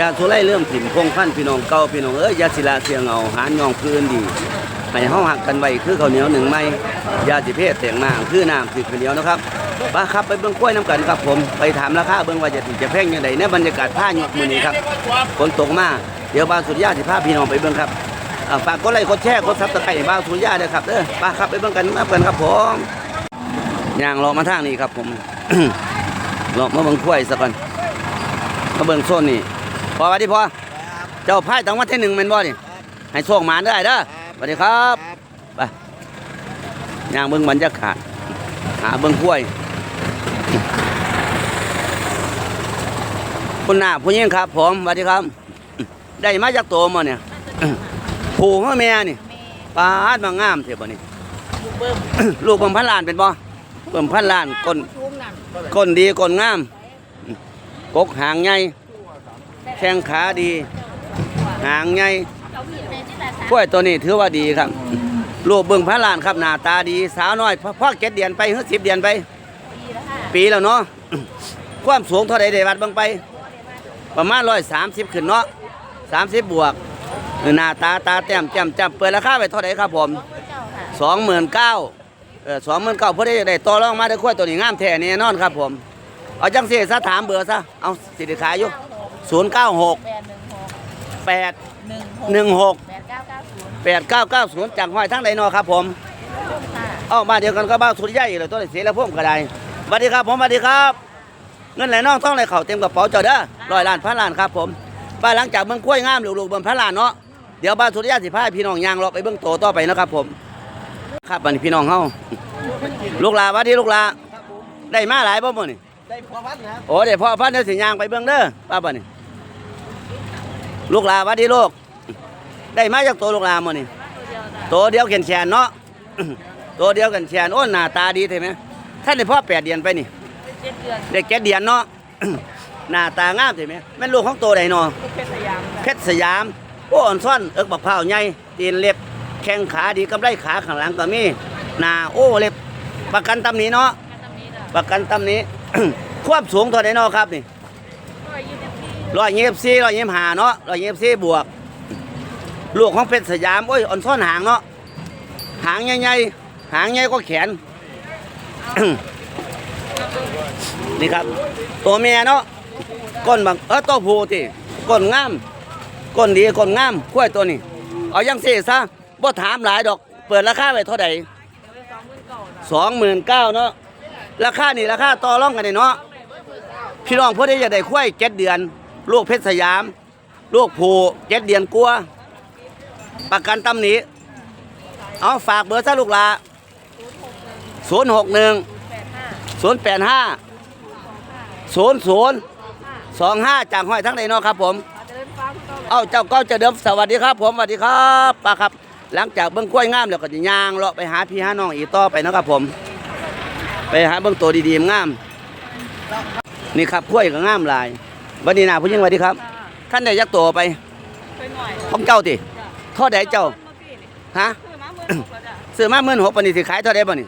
ยาสุไลเริ่มถิ่มพงพันพี่น้องเก่าพี่น้องเอ้ยยาศิลาเสียงเอาหาย่องพื้นดีให้เฮาหักกันไว้คือข้าวเหนียวหนึ่งไม้ยาสิเพศแต่งมาคือน้ำคือข้าวเหนียวนะครับป้าครับไปเบิ่งกล้วยน้ำกันครับผมไปถามราคาเบิ่งว่าจะถึงจะแพงยังไงในบรรยากาศผ้าหยกมือนี้ครับฝนตกมากเดี๋ยวบ้านสุริยาสิพาพี่น้องไปเบิ่งครับฝากกดไลค์กดแชร์กดซับสไคร้บ้านสุริยาด้วยครับเด้อป้าครับไปเบิ่งกันนับกันครับผมยางรอมาทางนี้ครับผมรอมาเบิ่งกล้วยซะก่อนมาเบิ่งโซนนี่ พอว่าดิพอเจ้าพายตั้งวันที่หนึ่งแม่นบ่นี่ให้โชคหมานได้เด้อสวัสดีครับไปย่างเบิ่งบรรยากาศหาเบิ่งกล้วยคุณหน้าผู้หญิงครับ ผมสวัสดีครับ ได้มาจากโตมาเนี่ยผูมาแม่นี่ปาดมางามเถอะบ่นี่ลูกเบิ่มพันล้านเป็นบ่เบิ่มพันล้านก้นก้นดีก้นงามกกหางใหญ่ แข้งขาดี หางใหญ่กล้วยตัวนี้ถือว่าดีครับลูกเบิ่งพระลานครับหน้าตาดี สาวน้อยพ่อพ่อเก็ดเดือนไปเฮ้สิบเดือนไป ปีแล้วเนาะความสูงเท่าใดได้วัดเบิ่งไป ประมาณร้อยสามสิบขึ้นเนาะสามสิบบวกหน้าตาตาแต้มแจ่มจำเปิดราคาไปเท่าไหร่ครับผมสองหมื่นเก้าเออสองหมื่นเก้าเพื่อได้ได้ต่อรองมาได้กล้วยตัวนี้งามแท้แน่นอนครับผม เอาจังสิซะถามเบอร์ซะเอาสิริขายอยู่ ศูนย์เก้าหกแปดหนึ่งหกแปดหนึ่งหกแปดเก้าเก้าศูนย์แปดเก้าเก้าศูนย์จากห้อยทั้งไดนอครับผมค่ะเอ้ามาเดียวกันก็บ้านสุริยะอีกเลยตัวเสียแล้วพ่วงก็ได้สวัสดีครับผมสวัสดีครับ เงินไหลน้องท่องไหลเข่าเต็มกระเป๋าเจ้าเด้อร้อยล้านพันล้านครับผมบ้านหลังจากเมืองกล้วยงามลูกๆเบิ่งพันล้านเนาะเดี๋ยวบ้านสุริยะสิพาพี่น้องย่างเลาะไปเบิ่งโตต่อไปนะครับผม ครับบัดนพี่น้องเฮาลูกหลาหวัดดีลูกหลาได้มาหลายบ่มื้อนี่ได้พอพัดนะครับโอ้เดี๋ยวพ่อพันเดี๋ยวสิย่างไปเบิ่งเด้อป้าบัดนี่ ลูกหลาหวัดดีลูก ได้มาจากตัวลูกหลามื้อนี่ตัวเดียวแขนแขนเนาะตัวเดียวกันแขนโอ้หน้าตาดีใช่ไหมท่านได้พ่อแปดเดือนไปนี่เจ็ดเดือนเด็กแก่เดือนเนาะหน้าตางามใช่ไหมแม่นลูกของตัวใดเนาะลูกเพชรสยามเพชรสยามโอ้อ่อนซ่อนเอิกบักพร้าวใหญ่ตีนเล็บแข้งขาดีกำไรขาข้างหลังก็มีหน้าโอ้เล็บประกันตำหนี้เนาะกันตำนี้จ้ะประกันตำหนี้ ความสูงเท่าใดเนาะครับนี่ร้อยยี่สิบสี่ ร้อยยี่สิบสี่ร้อยยี่สิบห้าเนาะร้อยยี่สิบสี่บวก ลูกของเพชรสยามโอ้ยอ่อนซ่อนหางเนาะหางใหญ่ๆหางใหญ่ก็แขน นี่ครับ ตัวเมียเนาะก้นบางเออตัวผู้ที่ก้นงามก้นดีก้นงามกล้วยตัวนี้ เอายังเสียซะบ่ถามหลายดอก เปิดราคาไว้เท่าไหมื่สองหมื่นเก้าเนาะราคานี่ราคาต่อรองกันเนาะพี่น้องเพื่อที่จะได้กล้วยเจ็ดเดือน ลูกเพชรสยาม ลูกผูเจ็ดเดือนกลัวประกันตำหนิเอาฝากเบอร์ซะลูกหลาศูนย์หกหนึ่งศูนย์แปดห้าศูนย์ศูนย์สองห้าจากห้อยทั้งใดเนาะครับผมอาจจะเล่นฟ้าก่าเอาเจ้าก็จะเดิมสวัสดีครับ ผมสวัสดีครับป้าครับ หลังจากเบิ้องกล้วยงามแล้วก็จะย่างเลาะไปหาพี่หาน้องอีต่อไปเนาะครับผม ไปหาเบิ้องตัวดีๆงาม นี่ครับกล้วยก็งามลาย วันนี้นาผู้หญิงสวัสดีครับค่ะท่านได้ยักตัวไปไปหน่อยของเจ้าติเท่าใดเจ้าเมื่อกี้นี่ฮะคือมาเมื่อหกแล้วจ้ะซื้อมาเมื่อหกปานนี้สิขายเท่าใดบ่นี่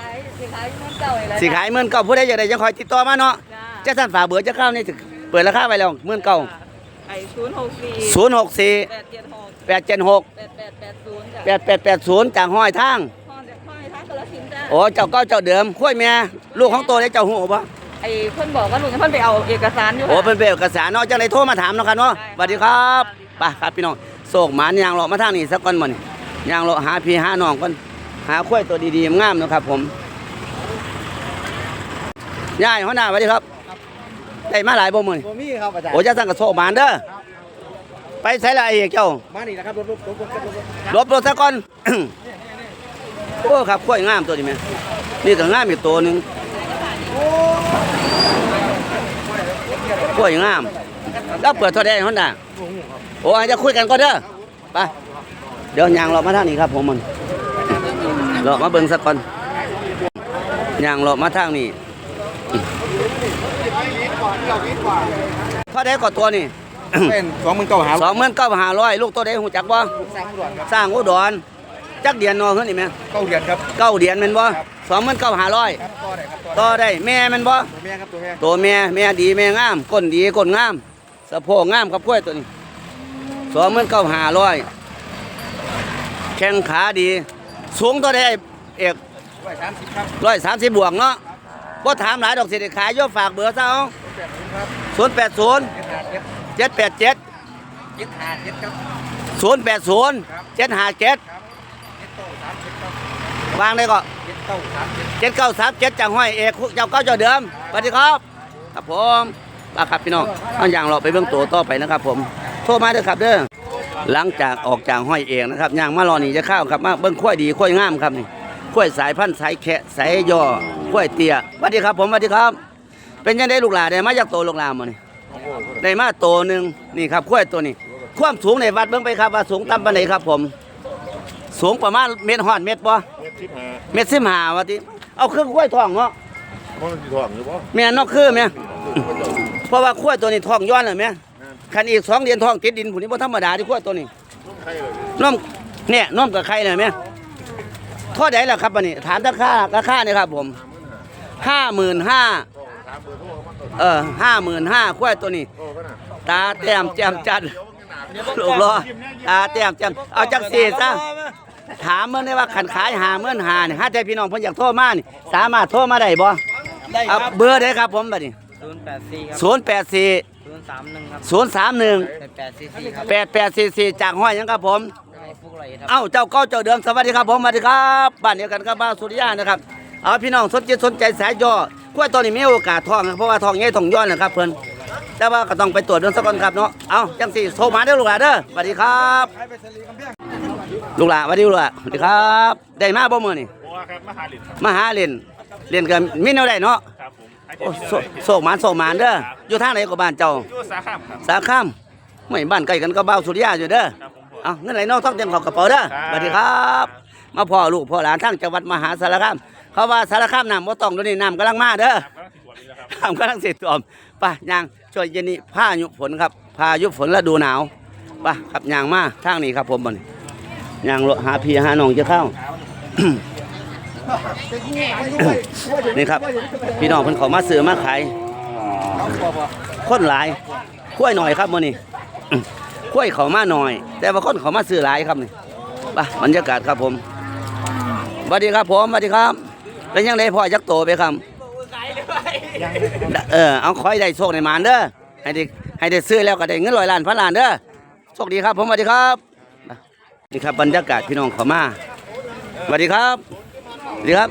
ขายสิขายเมื่อเก่าอีกแล้วสิขายเมื่อเก้าผู้ใดอยากได้ยังคอยติดต่อมาเนาะจ้าเจ้าท่านฝากเบอร์เจ้าข้าวนี่สิเปิดราคาไว้แล้วเมื่อเก้าไอ้ศูนย์หกสี่ศูนย์หกสี่แปดเจ็ดหกแปดเจ็ดหกแปดแปดแปดศูนย์จ้ะแปดแปดแปดศูนย์จากห้อยทางพ่อจากพ่อให้ทักกระสินจ้ะโอ้เจ้าเก้าเจ้าเดิมคุ้ยแม่ลูกของตัวได้เจ้าหูบ่ ไอ้เพิ่นบอกว่าหนูจะเพิ่นไปเอาเอกสารอยู่โอ้ค่ะเป็นเบลกระแสเนาะจังไดโทรมาถามเนาะครับเนาะสวัสดีครับไปครับพี่น้องโศกหมานยางเลาะมาทางนี้สักก่อนมื้อนี้ยางเลาะหาพี่หาน้องก่อนหาคุ้ยตัวดีๆงามๆเนาะครับผมยายหัวหน้าสวัสดีครับได้มาหลายบ่มื้อนี้บ่มีครับอาจารย์โอ้จะสั่งกระโศกหมานเด้อไปใส่ละไอ้เจ้ามานี่นะครับรถรถรถรถรถรถลบรถซะก่อนโอ้ครับข้อยงามตัวนี้แม่นี่ก็งามอีกตัวหนึงข้อ ยงาม แล้วเปิดเท่าใดฮอนด้าโอ้ยจะคุยกันก็เด้อไปเดี๋ยวยางเรามาทางนี้ครับผมมันเรามาเบิ่งสักก่อนยางเรามาทางนี้เท่าใดก็ตัวนี่เป็นสองหมื่นเก้าหาสองหมื่นเก้าพันห้าร้อยลูกตัวใดหูจักบ่สร้างด่วนครับสร้างอุดร จักเดียนนอเฮือนี่แม่เก้าเดือนครับ เก้าเดียนแม่นบ่สองหมื่นเก้าห้าร้อยครับต่อได้ครับต่อต่อได้แม่แม่นบ่ตัวแม่ครับตัวแม่ตัวแม่แม่ดีแม่งามก้นดีก้นงามสะโพกงามครับกล้วยตัวนี้สองหมื่นเก้าห้าร้อยแข้งขาดี สูงตัวใดเอกร้อยสามสิบครับร้อยสามสิบบวกเนาะบ่ถามหลายดอกสิได้ขายโยฝากเบอร์ซะเอาครับศูนย์แปดศูนย์เจ็ดห้าเจ็ดเจ็ดแปดเจ็ดเจ็ดห้าเจ็ดครับ ศูนย์แปดศูนย์เจ็ดห้าเจ็ดครับเจ็ดเต้าสามเจ็ดครับ วางได้ก็เจ็ดเต้าสามเจ็ดเจ็ดเก้าสามเจ็ดจังห้อยเอกเจ้าเก้าเจ้าเดิมสวัสดีครับ ครับผมลาครับพี่น้องเอาอย่างเราไปเบื้องตัวต่อไปนะครับ ผมโทรมาเด้อครับเด้อหลังจากออกจากห้อยเอกนะครับย่างมารอนี่จะข้าวครับมาเบื้องข้อยดีข้อยงามครับนี่ข้อยสายพันธุ์สายแคะสายย่อข้อยเตี้ยสวัสดีครับ ผมสวัสดีครับ เป็นยังไงลูกหลานได้มาจากโตลูกหลานมานี่ได้มาโตหนึ่งนี่ครับข้อยตัวนี้ความสูงในวัดเบื้องไปครับว่าสูงต่ำปานไหนครับ ผม สูงประมาณเมตรหอดเมตรบ่เม็ด สิบห้าเมตรสิบห้าวะทีเอาเครื่องข้อยทองเนาะเพราะมันสิถ่วงอยู่ป่ะแม่นอกคือแม่เพราะว่าข้อยตัวนี้ทองย้อนเลยแม่คันอีกสองเดือนทองติดดินผู้นี้บ่ธรรมดาที่ข้อยตัวนี้ลูกไข่เลยน้อมเนี่ยน้อมกับใครเลยแม่เท่าไหร่ล่ะครับบัดนี้ถามราคาราคานี่ครับผมห้าหมื่นห้าถามเบอร์โทรมันตัวเออห้าหมื่นห้าข้อยตัวนี้โทรกันนะตาแต้มแจ่มจันทร์ลูกรอตาแต้มแจ่มเอาจังสี่ซะ ถามเมื่อได้ว่าขันขายหาเมื่อนหานี่หาใจพี่น้องเพิ่นอยากโทรมานี่สามารถโทรมาได้บ่ได้คเอารับเบอร์ได้ครับผมบัดนี้ศูนย์แปดสี่ครับศูนย์แปดสี่ศูนย์สามหนึ่งครับศูนย์สามหนึ่งแปดแปดสี่สี่ครับแปดแปดสี่สี่จากห้อยหยังครับผมให้พวกเราครับ เอ้าเจ้าเก้าเจ้าเดิมสวัสดีครับผมสวัสดีครับบ้านเดียวกันกับบ้านสุริยานะครับเอาพี่น้องสนใจสนใจสายย่อกล้วยตัวนี้มีโอกาสทองนะเพราะว่าทองใหญ่ทองย้อนนะครับเพิ่นแต่ว่าก็ต้องไปตรวจเรื่องสักก่อนครับเนาะเอาจังสี่โทรมาเด้อลูกหลานเด้อสวัสดีครับไปส ลีกำแพงลูกหลานสวัสดีลูกหลานสวัสดีครับ ได้มาบ่มื้อนี่โอ้ครับมหาลินครับมาหาเล่นเล่นกันมีแนวใดเนาะครับผมให้โอ้เจ้าโศที่โศกหมานโศกหมานเด้ออยู่ทางไหนก็บ้านเจ้าอยู่สาขามครับ สาขามไม่บ้านใกล้กันก็บ้าวสุริยาอยู่เด้อครับผมผมเอาเงินไหลนอกต้องเต็มเขอกระเป๋าเด้อครับ สวัสดีครับ มาพ่อลูกพ่อหลานทั้งจังหวัดมหาสารคาม เขาว่าสารคามน้ำบ่ต้องเดี๋ยวนี้น้ำกำลังมาเด้อ ครับก็ต้องสิบกว่านี้แล้วครับน้ำกำลังเสร็จตอมไป่ะยางช่วยเย็นนี้พายุฝนครับ พายุฝนและดูหนาวไป่ะขับยางมาทางนี้ครับผมบ่นี่ ย่างหาพี่หาน้องจะเข้า นี่ครับ พี่น้องเพิ่นขามาซื้อมาขายคนหลายคุ้ยหน่อยครับมื้อนี้คุ้ยเขามาหน่อย แต่ว่าคนเขามาซื้อหลายครับนี่ป่ะบรรยากาศครับผมสวัสดีครับผมสวัสดีครับ เป็นยังไงพ่อจักโตไปครับเออเอาคอยได้โชคในหมานเด้อให้ได้ให้ได้ซื้อแล้วก็ได้เงินร้อยล้านพันล้านเด้อโชคดีครับผมสวัสดีครับ นี่ครับบรรยากาศพี่น้องเขามาสวัสดีครับสวัสดีครับ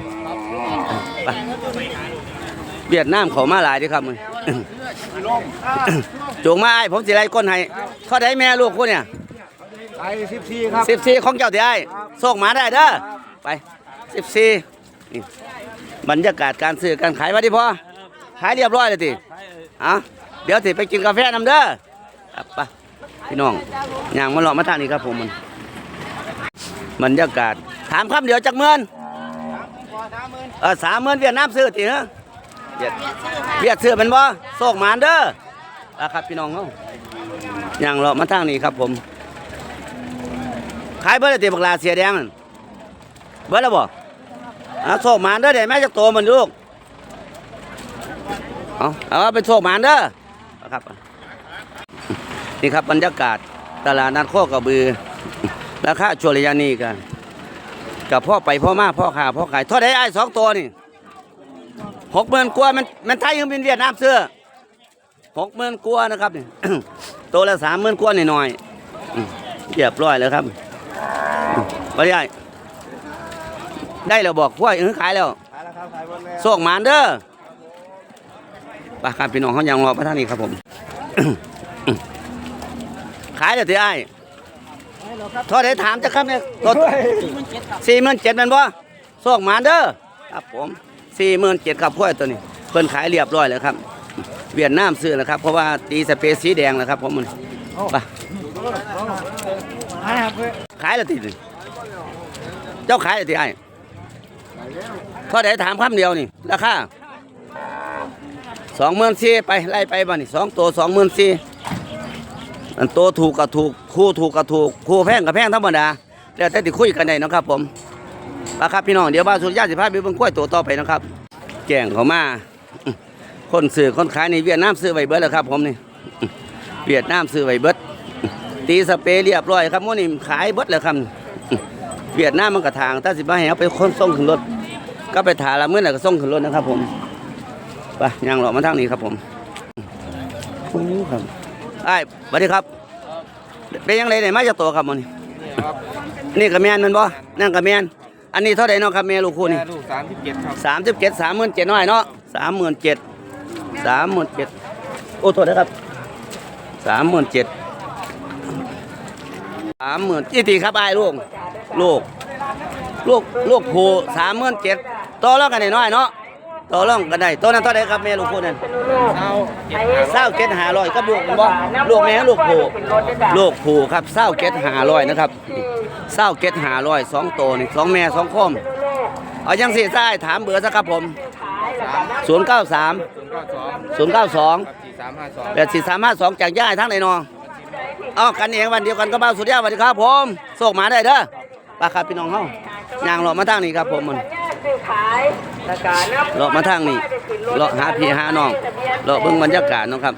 ไปเวียดนามเขามาหลายเดีครับมึงจูงมาไอ้ผมสิไล่ก้นให้เขาได้แม่ลูกคุณเนี่ยไปสิบสี่ครับสิบสี่ของเจ้าที่ไอ้ส่งมาได้เด้อไปสิบสี่นี่บรรยากาศการซื้อการขายมาดิพ่อขายเรียบร้อยเลยทีอะเดี๋ยวสิไปกินกาแฟนำเด้อครับไปพี่น้องย่างมาเลาะมาทางนี้ครับผมมัน บรรยากาศ ถามคำเดียวจักเมือนเออสามหมื่นเวียดนามซื้อติเหรอเวียดเวียดซื้อเป็นบ่ส่งมาเด้ออะครับพี่น้องเฮาย่างเลาะมาทางนี้ครับผม ขายเบอร์ละตีบักลาเสียแดงนั่นเบอร์ละบ่เอาโชคหมานเด้อเดี๋ยวแม่จะโตมันลูกเอาเอาไปโชคหมานเด้อนะครับ นี่ครับบรรยากาศตลาดนัดโคกระบือ ราคาชัวระยะนี้กันกับพ่อไปพ่อมาพ่อขาพ่อขายท่าได้ไอ้สองตัวนี่หกหมื่นกว่ามันมันไทยยังเป็นเวียดนามเสื้อหกหมื่นกว่านะครับนี่ตัวละสามหมื่นกว่าหน่อยๆเรียบร้อยแล้วครับบ่ได้ได้แล้วบอกพวกเออขายแล้วขายแล้วครับขายหมดแล้วส่งหมานเด้อไปครับพี่น้องเขายังรอมาทางนี้ครับผม ขายแล้วที่ไอ้ เท่าไหรถามจะครับเนี่ยตัวสี่หมื่นเจ็ดมันบ่ส่งหมานเด้อครับผมสี่หมื่นเจ็ดครับพวกตัวนี้เพิ่นขายเรียบร้อยแล้วครับ เวียดนามซื้อแล้วครับ เพราะว่าตีสเปซสีแดงแล้วครับผมมันไปขายแล้วติดเจ้าขายแล้วติไอ้เท่าไหร่ถามคำเดียวนี่ราคาสองหมื่นสี่ไปไล่ไปบ้านี่สองตัวสองหมื่นสี่ อันตัวถูกกับถูกคู่ถูกกับถูกคู่แพงกับแพงธรรมดาแล้วแต่ติคุยกันได้เนาะครับผมราคาพี่น้องเดี๋ยวบ้านสุริยาสิพาไปเบิ่งกล้วยตัวต่อไปนะครับแจ้งเขามาคนซื้อคนขายในเวียดนามซื้อไว้เบิดแล้วครับ ผมนี่เวียดนามซื้อไว้เบิดตีสเปรย์เรียบร้อยครับมื้อนี้ขายเบิดแล้วครับเวียดนามมันก็ทางถ้าสิมาให้เอาไปคนส่งขึ้นรถก็ไปถาละเมื้อน่ก็ส่งขึ้นรถนะครับ ผมไปย่างเลาะมาทางนี้ครับผมโอ้ครับ อ้ายสวัสดีครับ เป็นยังไงได้มาจากตัวครับมื้อนี้นี่ครับนี่ก็แมนมันบ่นั่นก็แมนอันนี้เท่าใดเนาะครับแม่ลูกคู่นี่ ลูกสามสิบเจ็ดครับสามสิบเจ็ดสามหมื่นเจ็ดน้อยเนาะสามหมื่นเจ็ดสามหมื่นเจ็ดโอ้โทษนะครับสามหมื่นเจ็ดสามหมื่นยี่ตีครับไอ้ายลูกลูกลูกลูกผูสามหมื่นเจ็ดต่อรองกันได้น้อยเนาะต่อรองกันได้ตัวนั้นเท่าไหรครับแม่ลูกคู่นั้น เศร้าเจ็ดหาเศร้าเจ็ดหาร้อยกับลูกบ่ลูกแม่ลูกผูลูกผูครับเศร้าเจ็ดหาร้อยนะครับเศร้าเจ็ดหาร้อยสองตัวนี่สองแม่สองคมเอายังสี่ซ้ถามเบอร์สักครับผมศูนย์เก้าสามศูนย์เก้าสองศูนย์เก้าสองครับสี่สามห้าสองแปดสี่สามห้าสองจากย่ายทั้งไหนนอเอากันเองวันเดียวกันก็บ้าสุดยอดสวัสดีครับผมโศกหมาได้เด้อปลาครับพี่น้องเฮายางหลอกมาทางนี้ครับผมมัน หลอกมาทางนี้หลอกหาพี่หาน้องหลอกเบิ่งบรรยากาศเนาะครับ